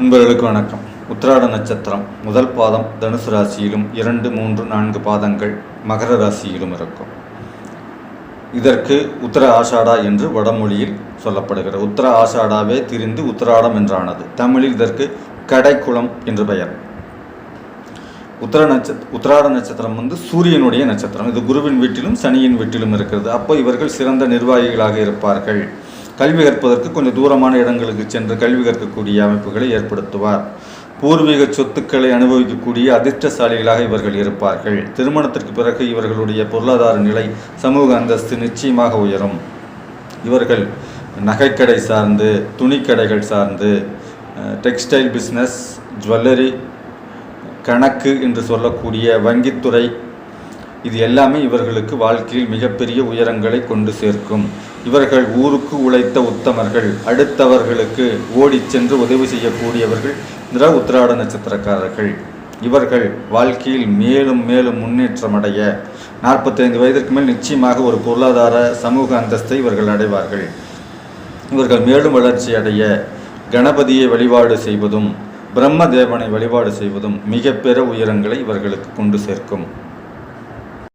நண்பர்களுக்கு வணக்கம். உத்திராட நட்சத்திரம் முதல் பாதம் தனுசு ராசியிலும் இரண்டு மூன்று நான்கு பாதங்கள் மகர ராசியிலும் இருக்கும். இதற்கு உத்தர ஆஷாடா என்று வடமொழியில் சொல்லப்படுகிறது. உத்தர ஆஷாடாவே திரிந்து உத்திராடம் என்றானது. தமிழில் இதற்கு கடைக்குளம் என்று பெயர். உத்தர நட்சத்திர உத்திராட நட்சத்திரம் வந்து சூரியனுடைய நட்சத்திரம். இது குருவின் வீட்டிலும் சனியின் வீட்டிலும் இருக்கிறது. அப்போ இவர்கள் சிறந்த நிர்வாகிகளாக இருப்பார்கள். கல்வி கற்பதற்கு கொஞ்சம் தூரமான இடங்களுக்கு சென்று கல்வி கற்கக்கூடிய அமைப்புகளை ஏற்படுத்துவார். பூர்வீக சொத்துக்களை அனுபவிக்கக்கூடிய அதிர்ஷ்டசாலிகளாக இவர்கள் இருப்பார்கள். திருமணத்திற்கு பிறகு இவர்களுடைய பொருளாதார நிலை சமூக அந்தஸ்து நிச்சயமாக உயரும். இவர்கள் நகைக்கடை சார்ந்து துணிக்கடைகள் சார்ந்து டெக்ஸ்டைல் பிஸ்னஸ் ஜுவல்லரி கணக்கு என்று சொல்லக்கூடிய வங்கித்துறை இது எல்லாமே இவர்களுக்கு வாழ்க்கையில் மிகப்பெரிய உயரங்களை கொண்டு சேர்க்கும். இவர்கள் ஊருக்கு உழைத்த உத்தமர்கள் அடுத்தவர்களுக்கு ஓடிச் சென்று உதவி செய்யக்கூடியவர்கள் நிற உத்திராட நட்சத்திரக்காரர்கள். இவர்கள் வாழ்க்கையில் மேலும் மேலும் முன்னேற்றம் அடைய நாற்பத்தைந்து வயதிற்கு மேல் நிச்சயமாக ஒரு பொருளாதார சமூக அந்தஸ்தை இவர்கள் அடைவார்கள். இவர்கள் மேலும் வளர்ச்சி அடைய கணபதியை வழிபாடு செய்வதும் பிரம்ம தேவனை வழிபாடு செய்வதும் மிகப்பெற உயரங்களை இவர்களுக்கு கொண்டு சேர்க்கும்.